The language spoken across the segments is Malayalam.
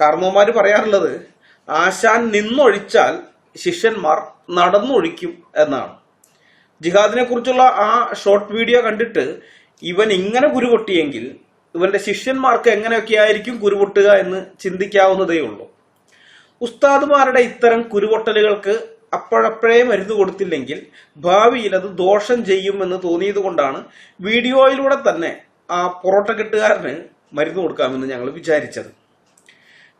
കാർന്നോമാര് പറയാറുള്ളത് ആശാൻ നിന്നൊഴിച്ചാൽ ശിഷ്യന്മാർ നടന്നൊഴിക്കും എന്നാണ്. ജിഹാദിനെ കുറിച്ചുള്ള ആ ഷോർട്ട് വീഡിയോ കണ്ടിട്ട് ഇവൻ ഇങ്ങനെ കുരുപൊട്ടിയെങ്കിൽ ഇവന്റെ ശിഷ്യന്മാർക്ക് എങ്ങനെയൊക്കെ ആയിരിക്കും കുരുപൊട്ടുക എന്ന് ചിന്തിക്കാവുന്നതേ ഉള്ളൂ. ഉസ്താദുമാരുടെ ഇത്തരം കുരുപൊട്ടലുകൾക്ക് അപ്പോഴപ്പോഴേ മരുന്ന് കൊടുത്തില്ലെങ്കിൽ ഭാവിയിൽ അത് ദോഷം ചെയ്യുമെന്ന് തോന്നിയത് കൊണ്ടാണ് വീഡിയോയിലൂടെ തന്നെ ആ പൊറോട്ട കെട്ടുകാരന് മരുന്ന് കൊടുക്കാമെന്ന് ഞങ്ങൾ വിചാരിച്ചത്.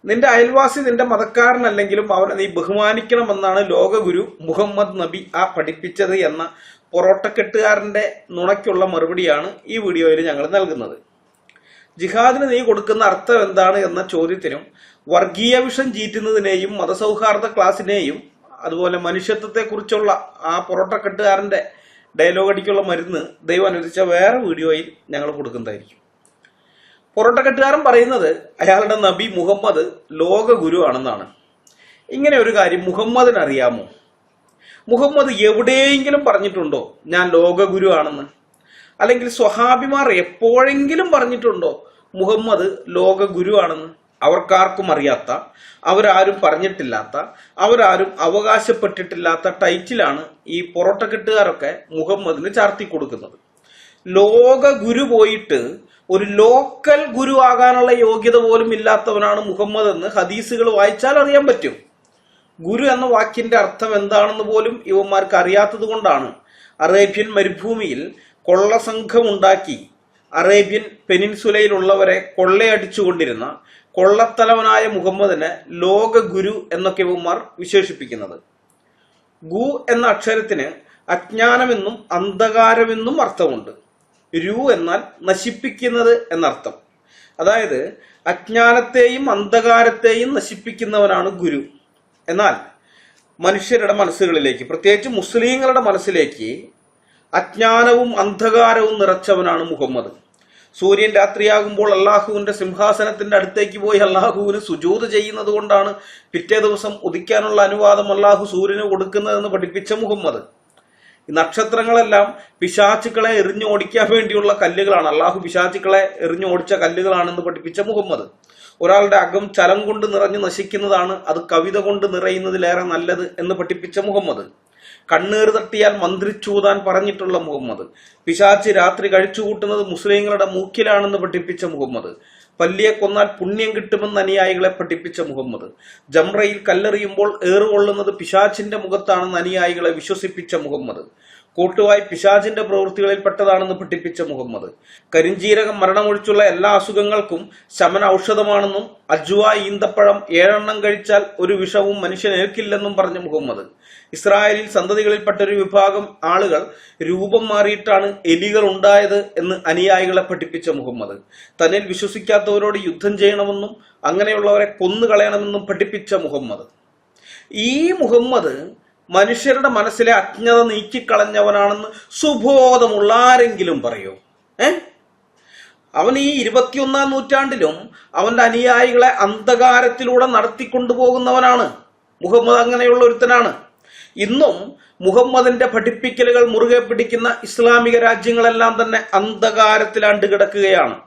നിന്റെ അയൽവാസി നിന്റെ മതക്കാരനല്ലെങ്കിലും അവനെ നീ ബഹുമാനിക്കണമെന്നാണ് ലോകഗുരു മുഹമ്മദ് നബി ആ പഠിപ്പിച്ചത് എന്ന പൊറോട്ടക്കെട്ടുകാരന്റെ നുണയ്ക്കുള്ള മറുപടിയാണ് ഈ വീഡിയോയിൽ ഞങ്ങൾ നൽകുന്നത്. ജിഹാദിന് നീ കൊടുക്കുന്ന അർത്ഥം എന്താണ് എന്ന ചോദ്യത്തിനും വർഗീയ വിഷം ചീറ്റുന്നതിനെയും മതസൗഹാർദ്ദ ക്ലാസിനെയും അതുപോലെ മനുഷ്യത്വത്തെക്കുറിച്ചുള്ള ആ പൊറോട്ടക്കെട്ടുകാരന്റെ ഡയലോഗ് അടിക്കുള്ള മരുന്ന് ദൈവം അനുവദിച്ച വേറെ വീഡിയോയിൽ ഞങ്ങൾ കൊടുക്കുന്നതായിരിക്കും. പൊറോട്ടക്കെട്ടുകാരൻ പറയുന്നത് അയാളുടെ നബി മുഹമ്മദ് ലോക ഗുരു ആണെന്നാണ് ഇങ്ങനെ ഒരു കാര്യം മുഹമ്മദിന് അറിയാമോ മുഹമ്മദ് എവിടെയെങ്കിലും പറഞ്ഞിട്ടുണ്ടോ ഞാൻ ലോക ഗുരു ആണെന്ന് അല്ലെങ്കിൽ സ്വഹാബിമാർ എപ്പോഴെങ്കിലും പറഞ്ഞിട്ടുണ്ടോ മുഹമ്മദ് ലോക ഗുരു ആണെന്ന് അവർക്കാർക്കും അറിയാത്ത അവരാരും പറഞ്ഞിട്ടില്ലാത്ത അവരാരും അവകാശപ്പെട്ടിട്ടില്ലാത്ത ടൈറ്റിലാണ് ഈ പൊറോട്ടക്കെട്ടുകാരൊക്കെ മുഹമ്മദിന് ചാർത്തി കൊടുക്കുന്നത്. ലോക ഗുരു പോയിട്ട് ഒരു ലോക്കൽ ഗുരു ആകാനുള്ള യോഗ്യത പോലും ഇല്ലാത്തവനാണ് മുഹമ്മദ് എന്ന് ഹദീസുകൾ വായിച്ചാൽ അറിയാൻ പറ്റും. ഗുരു എന്ന വാക്കിന്റെ അർത്ഥം എന്താണെന്ന് പോലും ഇവന്മാർക്ക് അറിയാത്തത് കൊണ്ടാണ്. അറേബ്യൻ മരുഭൂമിയിൽ കൊള്ളസംഘം ഉണ്ടാക്കി അറേബ്യൻ പെനിൻസുലയിലുള്ളവരെ കൊള്ളയടിച്ചുകൊണ്ടിരുന്ന കൊള്ളത്തലവനായ മുഹമ്മദിനെ ലോക ഗുരു എന്നൊക്കെ ഇവന്മാർ വിശേഷിപ്പിക്കുന്നത്. ഗു എന്ന അക്ഷരത്തിന് അജ്ഞാനമെന്നും അന്ധകാരമെന്നും അർത്ഥമുണ്ട്. രു എന്നാൽ നശിപ്പിക്കുന്നത് എന്നർത്ഥം. അതായത് അജ്ഞാനത്തെയും അന്ധകാരത്തെയും നശിപ്പിക്കുന്നവനാണ് ഗുരു. എന്നാൽ മനുഷ്യരുടെ മനസ്സുകളിലേക്ക് പ്രത്യേകിച്ച് മുസ്ലിങ്ങളുടെ മനസ്സിലേക്ക് അജ്ഞാനവും അന്ധകാരവും നിറച്ചവനാണ് മുഹമ്മദ്. സൂര്യൻ രാത്രിയാകുമ്പോൾ അള്ളാഹുവിന്റെ സിംഹാസനത്തിന്റെ അടുത്തേക്ക് പോയി അള്ളാഹുവിന് സുജൂത് ചെയ്യുന്നത് കൊണ്ടാണ് പിറ്റേ ദിവസം ഉദിക്കാനുള്ള അനുവാദം അള്ളാഹു സൂര്യന് കൊടുക്കുന്നതെന്ന് പഠിപ്പിച്ച മുഹമ്മദ്. ഈ നക്ഷത്രങ്ങളെല്ലാം എറിഞ്ഞു ഓടിക്കാൻ വേണ്ടിയുള്ള കല്ലുകളാണ്. അള്ളാഹു എറിഞ്ഞു ഓടിച്ച കല്ലുകളാണെന്ന് പഠിപ്പിച്ച മുഹമ്മദ്. ഒരാളുടെ അകം ചലം കൊണ്ട് നിറഞ്ഞു നശിക്കുന്നതാണ് അത് കവിത കൊണ്ട് നിറയുന്നതിലേറെ നല്ലത് എന്ന് പഠിപ്പിച്ച മുഹമ്മദ്. കണ്ണീർ തട്ടിയാൽ മന്ത്രിച്ചൂതാൻ പറഞ്ഞിട്ടുള്ള മുഹമ്മദ്. പിശാച്ച് രാത്രി കഴിച്ചുകൂട്ടുന്നത് മുസ്ലിങ്ങളുടെ മൂക്കിലാണെന്ന് പഠിപ്പിച്ച മുഹമ്മദ്. പല്ലിയെ കൊന്നാൽ പുണ്യം കിട്ടുമെന്ന് അനുയായികളെ പഠിപ്പിച്ച മുഹമ്മദ്. ജംറയിൽ കല്ലെറിയുമ്പോൾ ഏറുകൊള്ളുന്നത് പിശാച്ചിന്റെ മുഖത്താണെന്ന് അനുയായികളെ വിശ്വസിപ്പിച്ച മുഹമ്മദ്. കൂട്ടുവായി പിശാചിന്റെ പ്രവൃത്തികളിൽപ്പെട്ടതാണെന്ന് പഠിപ്പിച്ച മുഹമ്മദ്. കരിഞ്ചീരകം മരണമൊഴിച്ചുള്ള എല്ലാ അസുഖങ്ങൾക്കും ശമന ഔഷധമാണെന്നും അജ്വ ഈന്തപ്പഴം ഏഴെണ്ണം കഴിച്ചാൽ ഒരു വിഷവും മനുഷ്യനേൽക്കില്ലെന്നും പറഞ്ഞു മുഹമ്മദ്. ഇസ്രായേലിൽ സന്തതികളിൽപ്പെട്ട ഒരു വിഭാഗം ആളുകൾ രൂപം മാറിയിട്ടാണ് എലികൾ ഉണ്ടായത് എന്ന് അനുയായികളെ പഠിപ്പിച്ച മുഹമ്മദ്. തന്നിൽ വിശ്വസിക്കാത്തവരോട് യുദ്ധം ചെയ്യണമെന്നും അങ്ങനെയുള്ളവരെ കൊന്നുകളയണമെന്നും പഠിപ്പിച്ച മുഹമ്മദ്. ഈ മുഹമ്മദ് മനുഷ്യരുടെ മനസ്സിലെ അജ്ഞത നീക്കിക്കളഞ്ഞവനാണെന്ന് സുബോധമുള്ള ആരെങ്കിലും പറയൂ? ഏ? അവൻ ഈ ഇരുപത്തിയൊന്നാം നൂറ്റാണ്ടിലും അവന്റെ അനുയായികളെ അന്ധകാരത്തിലൂടെ നടത്തിക്കൊണ്ടുപോകുന്നവനാണ്. മുഹമ്മദ് അങ്ങനെയുള്ള ഒരുത്തനാണ്. ഇന്നും മുഹമ്മദിന്റെ പഠിപ്പിക്കലുകൾ മുറുകെ പിടിക്കുന്ന ഇസ്ലാമിക രാജ്യങ്ങളെല്ലാം തന്നെ അന്ധകാരത്തിലാണ്ട് കിടക്കുകയാണ്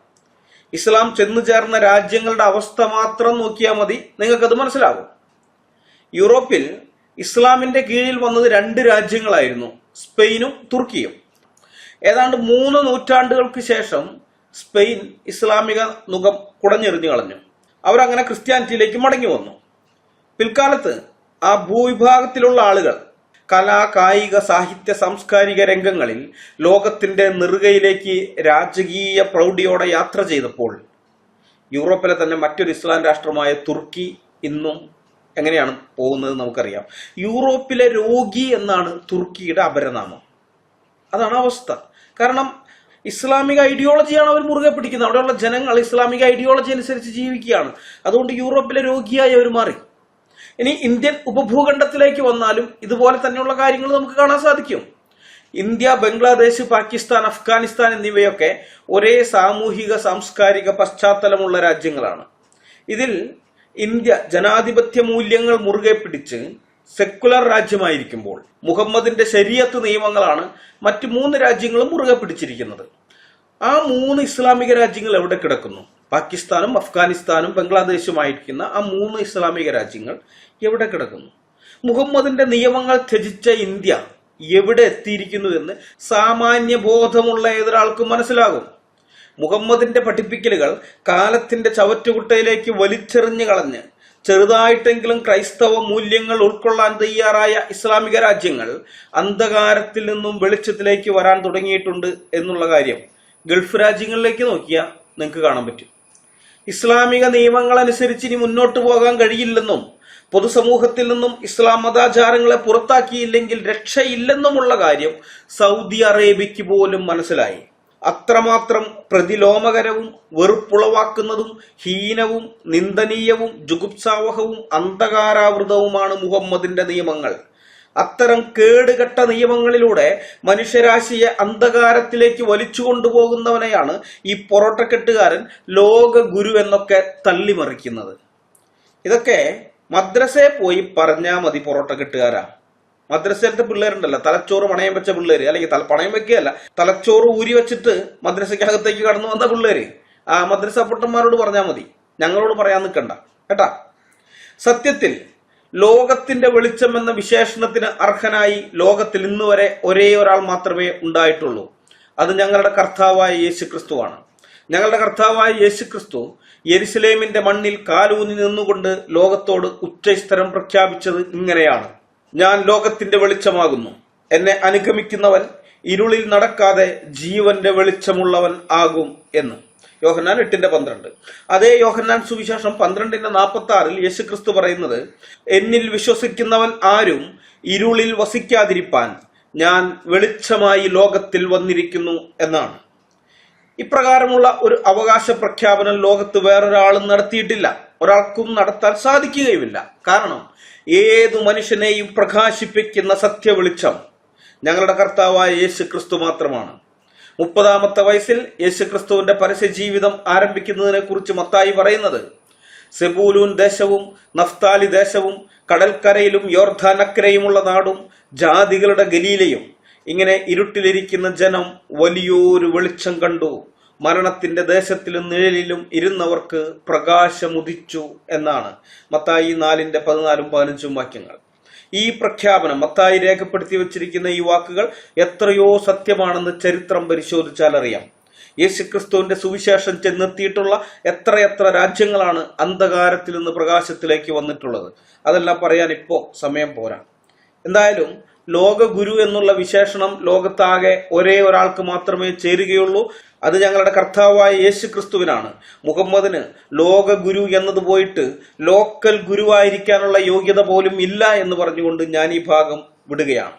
ഇസ്ലാം ചെന്നു ചേർന്ന രാജ്യങ്ങളുടെ അവസ്ഥ മാത്രം നോക്കിയാൽ മതി. നിങ്ങൾക്കത് മനസ്സിലാകും. യൂറോപ്പിൽ ഇസ്ലാമിന്റെ കീഴിൽ വന്നത് രണ്ട് രാജ്യങ്ങളായിരുന്നു സ്പെയിനും തുർക്കിയും. ഏതാണ്ട് മൂന്ന് നൂറ്റാണ്ടുകൾക്ക് ശേഷം സ്പെയിൻ ഇസ്ലാമിക മുഖം കുടഞ്ഞെറിഞ്ഞു കളഞ്ഞു. അവരങ്ങനെ ക്രിസ്ത്യാനിറ്റിയിലേക്ക് മടങ്ങി വന്നു. പിൽക്കാലത്ത് ആ ഭൂവിഭാഗത്തിലുള്ള ആളുകൾ കലാ കായിക സാഹിത്യ സാംസ്കാരിക രംഗങ്ങളിൽ ലോകത്തിന്റെ നെറുകയിലേക്ക് രാജകീയ പ്രൗഢിയോടെ യാത്ര ചെയ്തപ്പോൾ യൂറോപ്പിലെ തന്നെ മറ്റൊരു ഇസ്ലാം രാഷ്ട്രമായ തുർക്കി ഇന്നും എങ്ങനെയാണ് പോകുന്നത് നമുക്കറിയാം. യൂറോപ്പിലെ രോഗി എന്നാണ് തുർക്കിയുടെ അപരനാമം. അതാണ് അവസ്ഥ. കാരണം ഇസ്ലാമിക ഐഡിയോളജിയാണ് അവർ മുറുകെ പിടിക്കുന്നത്. അവിടെയുള്ള ജനങ്ങൾ ഇസ്ലാമിക ഐഡിയോളജി അനുസരിച്ച് ജീവിക്കുകയാണ്. അതുകൊണ്ട് യൂറോപ്പിലെ രോഗിയായി അവർ മാറി. ഇനി ഇന്ത്യൻ ഉപഭൂഖണ്ഡത്തിലേക്ക് വന്നാലും ഇതുപോലെ തന്നെയുള്ള കാര്യങ്ങൾ നമുക്ക് കാണാൻ സാധിക്കും. ഇന്ത്യ ബംഗ്ലാദേശ് പാകിസ്ഥാൻ അഫ്ഗാനിസ്ഥാൻ എന്നിവയൊക്കെ ഒരേ സാമൂഹിക സാംസ്കാരിക പശ്ചാത്തലമുള്ള രാജ്യങ്ങളാണ്. ഇതിൽ ഇന്ത്യ ജനാധിപത്യ മൂല്യങ്ങൾ മുറുകെ പിടിച്ച് സെക്കുലർ രാജ്യമായിരിക്കുമ്പോൾ മുഹമ്മദിന്റെ ശരീഅത്ത് നിയമങ്ങളാണ് മറ്റ് മൂന്ന് രാജ്യങ്ങളും മുറുകെ പിടിച്ചിരിക്കുന്നത്. ആ മൂന്ന് ഇസ്ലാമിക രാജ്യങ്ങൾ എവിടെ കിടക്കുന്നു? പാകിസ്ഥാനും അഫ്ഗാനിസ്ഥാനും ബംഗ്ലാദേശുമായിരിക്കുന്ന ആ മൂന്ന് ഇസ്ലാമിക രാജ്യങ്ങൾ എവിടെ കിടക്കുന്നു? മുഹമ്മദിന്റെ നിയമങ്ങൾ ത്യജിച്ച ഇന്ത്യ എവിടെ എത്തിയിരിക്കുന്നു എന്ന് സാമാന്യ ബോധമുള്ള ഏതൊരാൾക്കും മനസ്സിലാകും. മുഹമ്മദിന്റെ പഠിപ്പിക്കലുകൾ കാലത്തിന്റെ ചവറ്റുകുട്ടയിലേക്ക് വലിച്ചെറിഞ്ഞു കളഞ്ഞ് ചെറുതായിട്ടെങ്കിലും ക്രൈസ്തവ മൂല്യങ്ങൾ ഉൾക്കൊള്ളാൻ തയ്യാറായ ഇസ്ലാമിക രാജ്യങ്ങൾ അന്ധകാരത്തിൽ നിന്നും വെളിച്ചത്തിലേക്ക് വരാൻ തുടങ്ങിയിട്ടുണ്ട് എന്നുള്ള കാര്യം ഗൾഫ് രാജ്യങ്ങളിലേക്ക് നോക്കിയാൽ നിങ്ങൾക്ക് കാണാൻ പറ്റും. ഇസ്ലാമിക നിയമങ്ങൾ അനുസരിച്ച് ഇനി മുന്നോട്ട് പോകാൻ കഴിയില്ലെന്നും പൊതുസമൂഹത്തിൽ നിന്നും ഇസ്ലാം മതാചാരങ്ങളെ പുറത്താക്കിയില്ലെങ്കിൽ രക്ഷയില്ലെന്നുമുള്ള കാര്യം സൗദി അറേബ്യയ്ക്ക് പോലും മനസ്സിലായി. അത്രമാത്രം പ്രതിലോമകരവും വെറുപ്പുളവാക്കുന്നതും ഹീനവും നിന്ദനീയവും ജുഗുപ്സാവഹവും അന്ധകാരാവൃതവുമാണ് മുഹമ്മദിന്റെ നിയമങ്ങൾ. അത്തരം കേടുകെട്ട നിയമങ്ങളിലൂടെ മനുഷ്യരാശിയെ അന്ധകാരത്തിലേക്ക് വലിച്ചു കൊണ്ടുപോകുന്നവനെയാണ് ഈ പൊറോട്ടക്കെട്ടുകാരൻ ലോക ഗുരു എന്നൊക്കെ തള്ളിമറിക്കുന്നത്. ഇതൊക്കെ മദ്രസയെ പോയി പറഞ്ഞാൽ മതി പൊറോട്ടക്കെട്ടുകാരാ. മദ്രസയിലത്തെ പിള്ളേരുണ്ടല്ലോ തലച്ചോറ് പണയം വെച്ച പിള്ളേര് അല്ലെങ്കിൽ തല പണയം വെക്കുകയല്ല തലച്ചോറ് ഊരി വെച്ചിട്ട് മദ്രസയ്ക്കകത്തേക്ക് കടന്നു വന്ന പിള്ളേര് ആ മദ്രസ പൊട്ടന്മാരോട് പറഞ്ഞാൽ മതി. ഞങ്ങളോട് പറയാൻ നിൽക്കണ്ട കേട്ടാ? സത്യത്തിൽ ലോകത്തിന്റെ വെളിച്ചം എന്ന വിശേഷണത്തിന് അർഹനായി ലോകത്തിൽ ഇന്ന് വരെ ഒരേ ഒരാൾ മാത്രമേ ഉണ്ടായിട്ടുള്ളൂ. അത് ഞങ്ങളുടെ കർത്താവായ യേശു ക്രിസ്തുവാണ് ഞങ്ങളുടെ കർത്താവായ യേശു ക്രിസ്തു യെരുസലേമിന്റെ മണ്ണിൽ കാലൂന്നി നിന്നുകൊണ്ട് ലോകത്തോട് ഉച്ചസ്ഥരം പ്രഖ്യാപിച്ചത് ഇങ്ങനെയാണ്. ഞാൻ ലോകത്തിന്റെ വെളിച്ചമാകുന്നു. എന്നെ അനുഗമിക്കുന്നവൻ ഇരുളിൽ നടക്കാതെ ജീവന്റെ വെളിച്ചമുള്ളവൻ ആകും എന്ന്. യോഹന്നാൻ എട്ടിന്റെ പന്ത്രണ്ട്. അതേ യോഹന്നാൻ സുവിശേഷം പന്ത്രണ്ടിന്റെ നാൽപ്പത്തി ആറിൽ യേശുക്രിസ്തു പറയുന്നത് എന്നിൽ വിശ്വസിക്കുന്നവൻ ആരും ഇരുളിൽ വസിക്കാതിരിപ്പാൻ ഞാൻ വെളിച്ചമായി ലോകത്തിൽ വന്നിരിക്കുന്നു എന്നാണ്. ഇപ്രകാരമുള്ള ഒരു അവകാശ പ്രഖ്യാപനം ലോകത്ത് വേറൊരാളും നടത്തിയിട്ടില്ല. ഒരാൾക്കും നടത്താൻ സാധിക്കുകയുമില്ല. കാരണം ഏതു മനുഷ്യനെയും പ്രകാശിപ്പിക്കുന്ന സത്യവെളിച്ചം ഞങ്ങളുടെ കർത്താവായ യേശു ക്രിസ്തു മാത്രമാണ്. മുപ്പതാമത്തെ വയസ്സിൽ യേശു ക്രിസ്തുവിന്റെ പരസ്യ ജീവിതം ആരംഭിക്കുന്നതിനെ കുറിച്ച് മത്തായി പറയുന്നത് സെബൂലൂൻ ദേശവും നഫ്താലി ദേശവും കടൽക്കരയിലും യോർധാനക്കരയുമുള്ള നാടും ജാതികളുടെ ഗലീലയും ഇങ്ങനെ ഇരുട്ടിലിരിക്കുന്ന ജനം വലിയൊരു വെളിച്ചം കണ്ടു. മരണത്തിന്റെ ദേശത്തിലും നിഴലിലും ഇരുന്നവർക്ക് പ്രകാശമുദിച്ചു എന്നാണ് മത്തായി നാലിന്റെ പതിനാലും പതിനഞ്ചും വാക്യങ്ങൾ. ഈ പ്രഖ്യാപനം മത്തായി രേഖപ്പെടുത്തി വച്ചിരിക്കുന്ന ഈ വാക്കുകൾ എത്രയോ സത്യമാണെന്ന് ചരിത്രം പരിശോധിച്ചാൽ അറിയാം. യേശുക്രിസ്തുവിന്റെ സുവിശേഷം ചെന്നെത്തിയിട്ടുള്ള എത്രയെത്ര രാജ്യങ്ങളാണ് അന്ധകാരത്തിൽ നിന്ന് പ്രകാശത്തിലേക്ക് വന്നിട്ടുള്ളത്? അതെല്ലാം പറയാൻ ഇപ്പോ സമയം പോരാ. എന്തായാലും ലോകഗുരു എന്നുള്ള വിശേഷണം ലോകത്താകെ ഒരേ ഒരാൾക്ക് മാത്രമേ ചേരുകയുള്ളൂ. അത് ഞങ്ങളുടെ കർത്താവായ യേശു ക്രിസ്തുവിനാണ് മുഹമ്മദിന് ലോകഗുരു എന്നത് പോയിട്ട് ലോക്കൽ ഗുരുവായിരിക്കാനുള്ള യോഗ്യത പോലും ഇല്ല എന്ന് പറഞ്ഞുകൊണ്ട് ഞാൻ ഈ ഭാഗം വിടുകയാണ്.